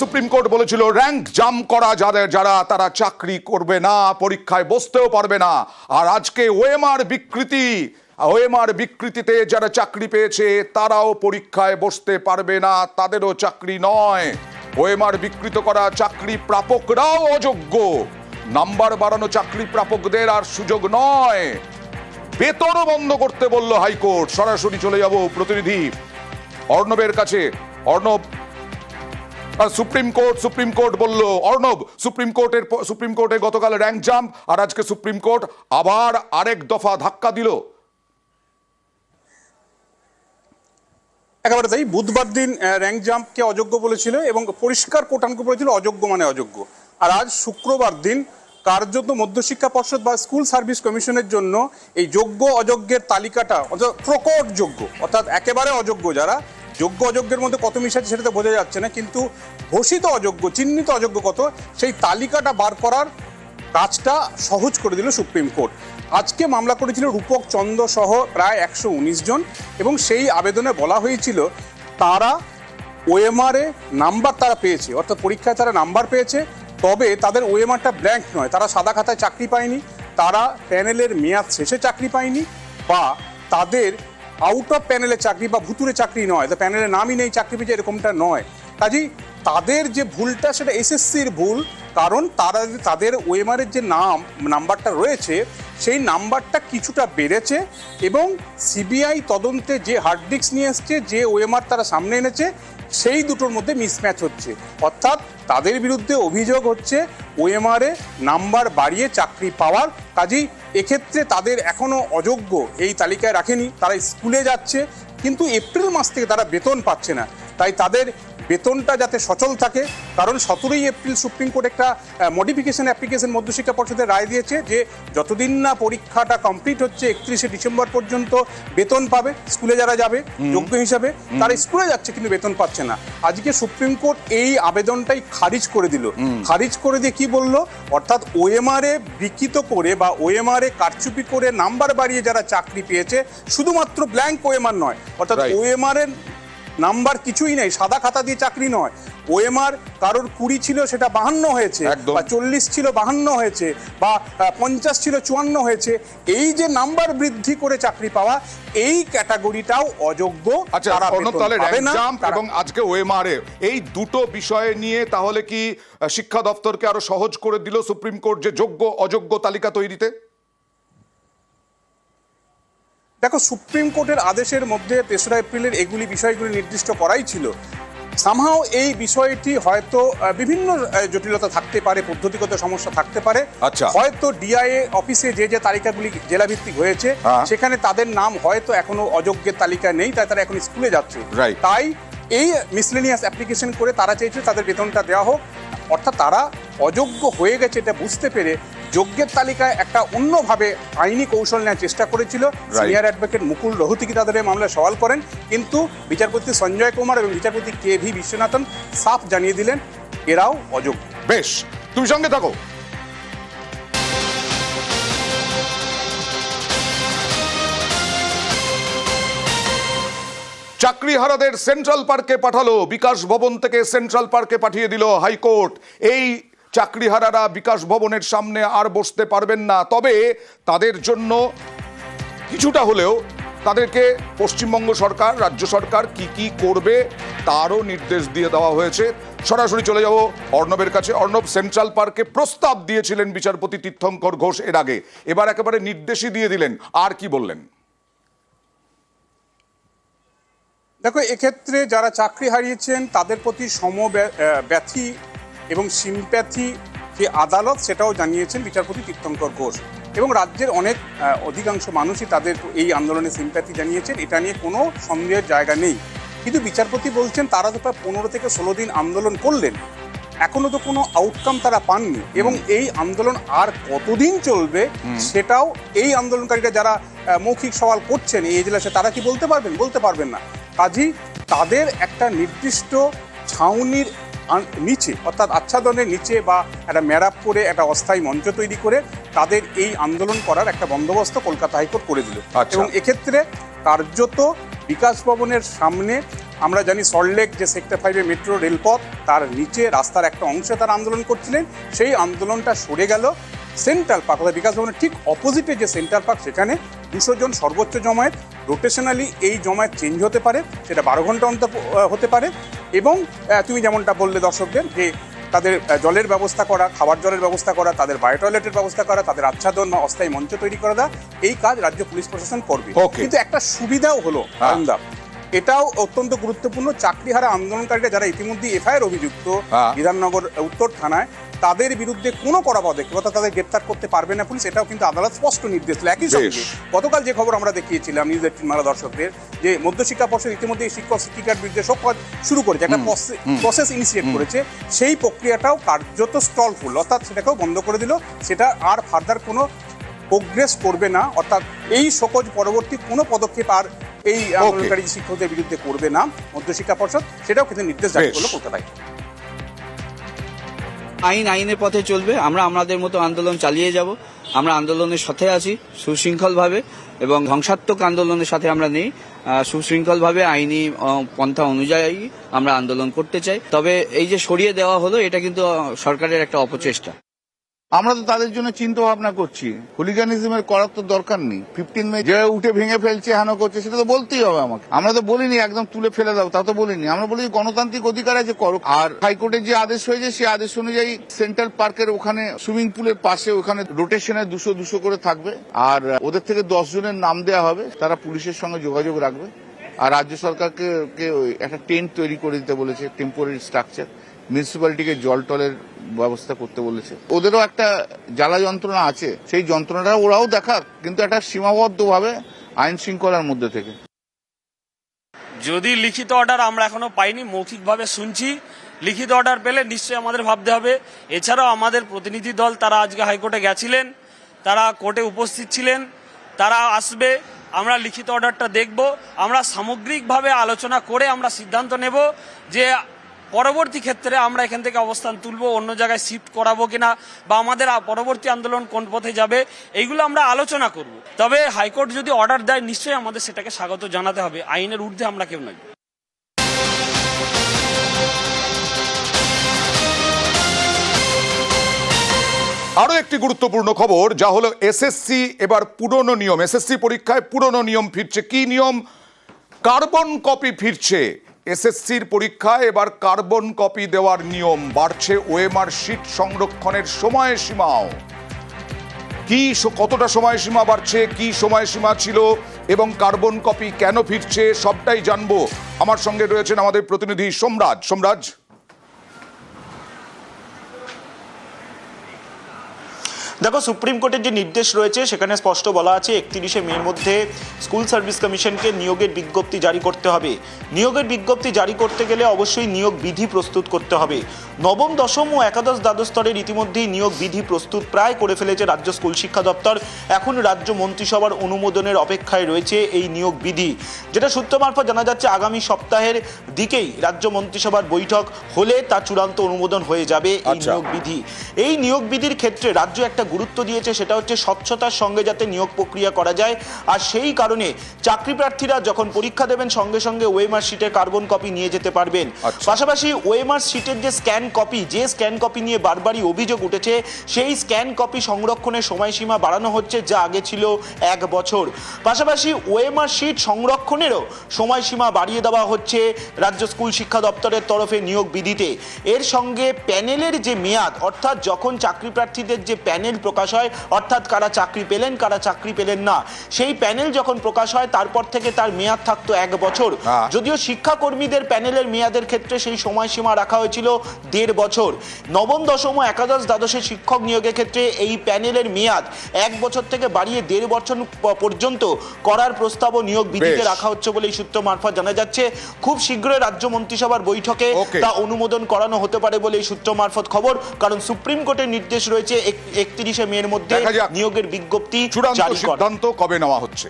Supreme court বলেছিল, rank জাম করা যাদের যারা, তারা চাকরি করবে না, পরীক্ষায় বসতেও পারবে না। আর আজকে ওএমআর বিকৃতি, ওএমআর বিকৃতিতে যারা চাকরি পেয়েছে, তারাও পরীক্ষায় বসতে পারবে না, তাদেরও চাকরি নয়। ওএমআর বিকৃত করা চাকরি প্রাপকরাও অযোগ্য। নাম্বার বাড়ানো চাকরি প্রাপকদের আর সুযোগ নয়। বেতনও বন্ধ করতে বলল হাইকোর্ট। সরাসরি চলে যাব প্রতিনিধি অর্ণবের কাছে। অর্ণব আর সুপ্রিম কোর্ট সুপ্রিম কোর্ট বলল, অর্ণব, সুপ্রিম কোর্টের সুপ্রিম কোর্টে গতকাল র্যাঙ্ক জাম্প আর আজকে সুপ্রিম কোর্ট আবার আরেক দফা ধাক্কা দিল। একেবারে তাই, বুধবার দিন র্যাঙ্ক জাম্পকে অযোগ্য বলেছিল এবং পরিষ্কার কোটাঙ্ক বলেছিল অযোগ্য মানে অযোগ্য। আর আজ শুক্রবার দিন, কার্যত মধ্যশিক্ষা পর্ষদ বা স্কুল সার্ভিস কমিশনের জন্য এই যোগ্য অযোগ্যের তালিকাটা, অর্থাৎ প্রকট যোগ্য, অর্থাৎ একেবারে অযোগ্য যারা যোগ্য অযোগ্যের মধ্যে কত মিশাচ্ছে সেটা তো বোঝা যাচ্ছে না, কিন্তু ঘোষিত অযোগ্য, চিহ্নিত অযোগ্য কত, সেই তালিকাটা বার করার কাজটা সহজ করে দিল সুপ্রিম কোর্ট। আজকে মামলা করেছিল রূপক চন্দ্র সহ প্রায় একশো উনিশ জন, এবং সেই আবেদনে বলা হয়েছিল তারা ওএমআরে নাম্বার তারা পেয়েছে, অর্থাৎ পরীক্ষায় তারা নাম্বার পেয়েছে, তবে তাদের ওএমআরটা ব্ল্যাঙ্ক নয়, তারা সাদা খাতায় চাকরি পায়নি, তারা প্যানেলের মেয়াদ শেষে চাকরি পায়নি, বা তাদের আউট অফ প্যানেলে চাকরি বা ভুতুরে চাকরি নয়। তা প্যানেলের নামই নেই চাকরি পেয়েছে এরকমটা নয়। কাজেই তাদের যে ভুলটা, সেটা এসএসসির ভুল। কারণ তারা, তাদের ওয়েমারের যে নাম, নাম্বারটা রয়েছে, সেই নাম্বারটা কিছুটা বেড়েছে এবং সিবিআই তদন্তে যে হার্ড ডিস্ক নিয়ে এসছে, যে ওয়েমার তারা সামনে এনেছে সেই দুটোর মধ্যে মিসম্যাচ হচ্ছে। অর্থাৎ তাদের বিরুদ্ধে অভিযোগ হচ্ছে ওএমআরে নাম্বার বাড়িয়ে চাকরি পাওয়ার। কাজেই এক্ষেত্রে তাদের এখনও অযোগ্য এই তালিকায় রাখেনি। তারা স্কুলে যাচ্ছে, কিন্তু এপ্রিল মাস থেকে তারা বেতন পাচ্ছে না। তাই তাদের বেতনটা যাতে সচল থাকে কারণ সতেরোই এপ্রিল সুপ্রিম কোর্ট একটা মডিফিকেশন অ্যাপ্লিকেশন মধ্যশিক্ষা পর্ষদের রায় দিয়েছে যে যতদিন না পরীক্ষাটা কমপ্লিট হচ্ছে একত্রিশে ডিসেম্বর পর্যন্ত বেতন পাবে স্কুলে যারা যাবে যোগ্য হিসাবে তারা স্কুলে যাচ্ছে কিন্তু বেতন পাচ্ছে না। আজকে সুপ্রিম কোর্ট এই আবেদনটাই খারিজ করে দিল। খারিজ করে দিয়ে কি বলল? অর্থাৎ ওএমআরে বিকৃত করে বা ওএমআরে কারচুপি করে নাম্বার বাড়িয়ে যারা চাকরি পেয়েছে শুধুমাত্র ব্ল্যাঙ্ক ওএমআর নয় অর্থাৎ. ওএমআর এর নাম্বার কিছুই নেই সাদা খাতা দিয়ে চাকরি নয় ওএমআর কারোর কুড়ি ছিল সেটা বাহান্ন হয়েছে। বা চল্লিশ ছিল বাহান্ন হয়েছে বা পঞ্চাশ ছিল চুয়ান্ন হয়েছে এই যে নাম্বার বৃদ্ধি করে চাকরি পাওয়া এই ক্যাটাগরিটাও অযোগ্য আচ্ছা এবং আজকে ওএমআরএ এই দুটো বিষয়ে নিয়ে তাহলে কি শিক্ষা দপ্তরকে আরও সহজ করে দিল সুপ্রিম কোর্ট যে যোগ্য অযোগ্য তালিকা তৈরিতে দেখো সুপ্রিম কোর্টের আদেশের মধ্যে তেসরা এপ্রিলের এগুলি বিষয়গুলি নির্দিষ্ট করাই ছিল সামহাও এই বিষয়টি হয়তো বিভিন্ন জটিলতা থাকতে পারে পদ্ধতিগত সমস্যা থাকতে পারে আচ্ছা। হয়তো ডিআইএ অফিসে যে যে তালিকাগুলি জেলাভিত্তিক হয়েছে হ্যাঁ। সেখানে তাদের নাম হয়তো এখনও অযোগ্যের তালিকা নেই তাই তারা এখন স্কুলে যাচ্ছে. তাই এই মিসলেনিয়াস অ্যাপ্লিকেশন করে তারা চেয়েছে তাদের বেতনটা দেওয়া হোক অর্থাৎ তারা অযোগ্য হয়ে গেছে এটা বুঝতে পেরে যোগ্যের তালিকায় একটা অন্যভাবে আইনি কৌশল নেওয়ার চেষ্টা করেছিল। সিনিয়র অ্যাডভোকেট মুকুল রোহতিকি তাদের মামলায় সওয়াল করেন? কিন্তু বিচারপতি সঞ্জয় কুমার এবং বিচারপতি কে ভি বিশ্বনাথন সাফ জানিয়ে দিলেন এরাও অযোগ্য। বেশ তুমি সঙ্গে থাকো। চাকরিহারাদের সেন্ট্রাল পার্কে পাঠালো বিকাশ ভবন থেকে সেন্ট্রাল পার্কে পাঠিয়ে দিল হাইকোর্ট। এই চাকরিহারারা বিকাশ ভবনের সামনে আর বসতে পারবেন না। তবে তাদের জন্য কিছুটা হলেও তাদেরকে পশ্চিমবঙ্গ সরকার, রাজ্য সরকার কি কি করবে তারও নির্দেশ দিয়ে দেওয়া হয়েছে। সরাসরি চলে যাব অর্ণবের কাছে। অর্ণব, সেন্ট্রাল পার্কে প্রস্তাব দিয়েছিলেন বিচারপতি তীর্থঙ্কর ঘোষ এর আগে। এবার একেবারে নির্দেশই দিয়ে দিলেন। আর কি বললেন? দেখো, এক্ষেত্রে যারা চাকরি হারিয়েছেন, তাদের প্রতি সম ব্যথী এবং সিম্প্যাথি যে আদালত সেটাও জানিয়েছেন বিচারপতি তীর্থঙ্কর ঘোষ। এবং রাজ্যের অনেক অধিকাংশ মানুষই তাদের এই আন্দোলনে সিম্প্যাথি জানিয়েছেন। এটা নিয়ে কোনো সন্দেহের জায়গা নেই। কিন্তু বিচারপতি বলছেন তারা তো প্রায় পনেরো থেকে ষোলো দিন আন্দোলন করলেন। এখনও তো কোনো আউটকাম তারা পাননি। এবং এই আন্দোলন আর কতদিন চলবে সেটাও এই আন্দোলনকারীরা যারা মৌখিক সওয়াল করছেন এই এজলাসে তারা কি বলতে পারবেন? বলতে পারবেন না। কাজেই তাদের একটা নির্দিষ্ট ছাউনির নিচে অর্থাৎ আচ্ছাদনের নিচে বা একটা ম্যারাপ করে একটা অস্থায়ী মঞ্চ তৈরি করে তাদের এই আন্দোলন করার একটা বন্দোবস্ত কলকাতা হাইকোর্ট করে দিল। আচ্ছা। এবং এক্ষেত্রে কার্যত বিকাশ ভবনের সামনে আমরা জানি সল্টলেক যে সেক্টর ফাইভে মেট্রো রেলপথ তার নিচে রাস্তার একটা অংশে তার আন্দোলন করছিলেন। সেই আন্দোলনটা সরে গেল সেন্ট্রাল পার্ক অর্থাৎ বিকাশ ভবনের ঠিক অপোজিটে যে সেন্ট্রাল পার্ক সেখানে দুশো জন সর্বোচ্চ জমায়েত। রোটেশনালি এই জমায়েত চেঞ্জ হতে পারে সেটা বারো ঘণ্টা অন্তর হতে পারে। এবং তুমি যেমনটা বললে দর্শকদের যে তাদের জলের ব্যবস্থা করা খাবার জলের ব্যবস্থা করা তাদের বায়ো টয়লেটের ব্যবস্থা করা তাদের আচ্ছাদন বা অস্থায়ী মঞ্চ তৈরি করা দেওয়া এই কাজ রাজ্য পুলিশ প্রশাসন করবে কিন্তু একটা সুবিধাও হলো হ্যাঁ। আনন্দা এটাও অত্যন্ত গুরুত্বপূর্ণ চাকরিহারা আন্দোলনকারীরা যারা ইতিমধ্যে এফআইআর অভিযুক্ত হ্যাঁ। বিধাননগর উত্তর থানায় তাদের বিরুদ্ধে কোনো করা পদক্ষেপ অর্থাৎ তাদের গ্রেপ্তার করতে পারবে না পুলিশ এটাও কিন্তু আদালত স্পষ্ট নির্দেশ দিল একই সঙ্গে গতকাল যে খবর আমরা দেখিয়েছিলাম নিউজ এইটিন মালা দর্শকদের যে মধ্যশিক্ষা পর্ষদ ইতিমধ্যে শিক্ষক শিক্ষিকার বিরুদ্ধে সব কাজ শুরু করেছে একটা প্রসেস ইনিশিয়েট করেছে। সেই প্রক্রিয়াটাও কার্যত স্টল ফুল অর্থাৎ সেটাকেও বন্ধ করে দিল। সেটা আর ফার্দার কোনো প্রোগ্রেস করবে না অর্থাৎ এই সকজ পরবর্তী কোনো পদক্ষেপ আর এই আন্দোলনকারী শিক্ষকদের বিরুদ্ধে করবে না মধ্যশিক্ষা পর্ষদ সেটাও কিন্তু নির্দেশ জারি। করল কলকাতায়। আইন, আইনের পথে চলবে। আমরা আমাদের মতো আন্দোলন চালিয়ে যাব। আমরা আন্দোলনের সাথে আছি, সুশৃঙ্খলভাবে এবং ধ্বংসাত্মক আন্দোলনের সাথে আমরা নেই। সুশৃঙ্খলভাবে আইনি পন্থা অনুযায়ী আমরা আন্দোলন করতে চাই। তবে এই যে সরিয়ে দেওয়া হলো, এটা কিন্তু সরকারের একটা অপচেষ্টা। আমরা তো তাদের জন্য চিন্তা ভাবনা করছি। হুলিগানিজমের করার তো দরকার নেই। ফিফটিন মে যে উঠে ভেঙে ফেলছে, হেন করছে, সেটা তো বলতেই হবে আমাকে। আমরা তো বলিনি, একদম তুলে ফেলে দাও, তা তো বলিনি। আমরা বলি গণতান্ত্রিক অধিকার আছে, করো। আর হাইকোর্টের যে আদেশ হয়েছে, সেই আদেশ অনুযায়ী সেন্ট্রাল পার্কের ওখানে, সুইমিং পুলের পাশে ওখানে রোটেশনে দুশো দুশো করে থাকবে। আর ওদের থেকে দশ জনের নাম দেওয়া হবে, তারা পুলিশের সঙ্গে যোগাযোগ রাখবে। আর রাজ্য সরকারকে একটা টেন্ট তৈরি করে দিতে বলেছে টেম্পোরারি স্ট্রাকচার মিউনিসিপ্যালিটিকে জল টলের ব্যবস্থা করতে বলেছে। ওদেরও একটা জ্বালা যন্ত্রণা আছে। সেই যন্ত্রণাটা ওরাও দেখাক, কিন্তু একটা সীমাবদ্ধভাবে আইন শৃঙ্খলার মধ্যে থেকে। যদি লিখিত অর্ডার আমরা এখনও পাইনি, মৌখিকভাবে শুনছি। লিখিত অর্ডার পেলে নিশ্চয়ই আমাদের ভাবতে হবে। এছাড়াও আমাদের প্রতিনিধি দল, তারা আজকে হাইকোর্টে গেছিলেন, তারা কোর্টে উপস্থিত ছিলেন, তারা আসবে, আমরা লিখিত অর্ডারটা দেখব, আমরা সামগ্রিকভাবে আলোচনা করে আমরা সিদ্ধান্ত নেব যে পরবর্তী ক্ষেত্রে আমরা এখান থেকে অবস্থান তুলব, অন্য জায়গায় শিফট করাবো কিনা, বা আমাদের পরবর্তী আন্দোলন কোন পথে যাবে, এইগুলো আমরা আলোচনা করব। তবে হাইকোর্ট যদি অর্ডার দেয়, নিশ্চয়ই আমাদের সেটাকে স্বাগত জানাতে হবে। আইনের ঊর্ধ্বে আমরা কেউ নই। আরও একটি গুরুত্বপূর্ণ খবর, যা হলো এসএসসি এবার পুরনো নিয়ম। এসএসসি পরীক্ষায় পুরনো নিয়ম ফিরছে। কি নিয়ম? কার্বন কপি ফিরছে। এসএসসির পরীক্ষায় এবার কার্বন কপি দেওয়ার নিয়ম, বাড়ছে ওএমআর শিট সংরক্ষণের সময়সীমাও। কি কতটা সময়সীমা বাড়ছে, কি সময়সীমা ছিল, এবং কার্বন কপি কেন ফিরছে, সবটাই জানব। আমার সঙ্গে রয়েছেন আমাদের প্রতিনিধি সোমরাজ। সোমরাজ? দেখো সুপ্রিম কোর্টের যে নির্দেশ রয়েছে সেখানে স্পষ্ট বলা আছে একত্রিশে মের মধ্যে স্কুল সার্ভিস কমিশনকে নিয়োগের বিজ্ঞপ্তি জারি করতে হবে। নিয়োগের বিজ্ঞপ্তি জারি করতে গেলে অবশ্যই নিয়োগ বিধি প্রস্তুত করতে হবে। নবম দশম ও একাদশ দ্বাদশ স্তরের ইতিমধ্যেই নিয়োগ বিধি প্রস্তুত প্রায় করে ফেলেছে রাজ্য স্কুল শিক্ষা দপ্তর। এখন রাজ্য মন্ত্রিসভার অনুমোদনের অপেক্ষায় রয়েছে এই নিয়োগ বিধি। যেটা সূত্র মারফত জানা যাচ্ছে আগামী সপ্তাহের দিকেই রাজ্য মন্ত্রিসভার বৈঠক হলে তা চূড়ান্ত অনুমোদন হয়ে যাবে এই আচ্ছা। নিয়োগ বিধি। এই নিয়োগ বিধির ক্ষেত্রে রাজ্য একটা গুরুত্ব দিয়েছে সেটা হচ্ছে স্বচ্ছতার সঙ্গে যাতে নিয়োগ প্রক্রিয়া করা যায়। আর সেই কারণে চাকরি প্রার্থীরা যখন পরীক্ষা দেবেন সঙ্গে সঙ্গে ওয়েমার শিটের কার্বন কপি নিয়ে যেতে পারবেন। আচ্ছা। পাশাপাশি ওয়েমার শিটের যে স্ক্যান কপি যে স্ক্যান কপি নিয়ে বারবারই অভিযোগ উঠেছে সেই স্ক্যান কপি সংরক্ষণের সময়সীমা বাড়ানো হচ্ছে যা আগে ছিল এক বছর। পাশাপাশি ওয়েমার শিট সংরক্ষণেরও সময়সীমা বাড়িয়ে দেওয়া হচ্ছে রাজ্য স্কুল শিক্ষা দপ্তরের তরফে নিয়োগ বিধিতে। এর সঙ্গে প্যানেলের যে মেয়াদ অর্থাৎ যখন চাকরি প্রার্থীদের যে প্যানেল প্রকাশ হয় অর্থাৎ কারা চাকরি পেলেন কারা চাকরি পেলেন না। সেই প্যানেল যখন প্রকাশ হয় তারপর থেকে তার মেয়াদ থাকতো এক বছর। যদিও শিক্ষাকর্মীদের প্যানেলের মেয়াদের ক্ষেত্রে সেই সময়সীমা রাখা হয়েছিল দেড় বছর। নবম দশম ও একাদশ দ্বাদশের শিক্ষক নিয়োগের ক্ষেত্রে এই প্যানেলের মেয়াদ এক বছর থেকে বাড়িয়ে দেড় বছর পর্যন্ত করার প্রস্তাব ও নিয়োগ বিধিতে রাখা হচ্ছে বলে এই সূত্র মারফত জানা যাচ্ছে। খুব শীঘ্রই রাজ্য মন্ত্রিসভার বৈঠকে তা অনুমোদন করানো হতে পারে বলে এই সূত্র মারফত খবর। কারণ সুপ্রিম কোর্টের নির্দেশ রয়েছে একত্রিশে মের মধ্যে। নিয়োগের বিজ্ঞপ্তি চূড়ান্ত সিদ্ধান্ত কবে নেওয়া হচ্ছে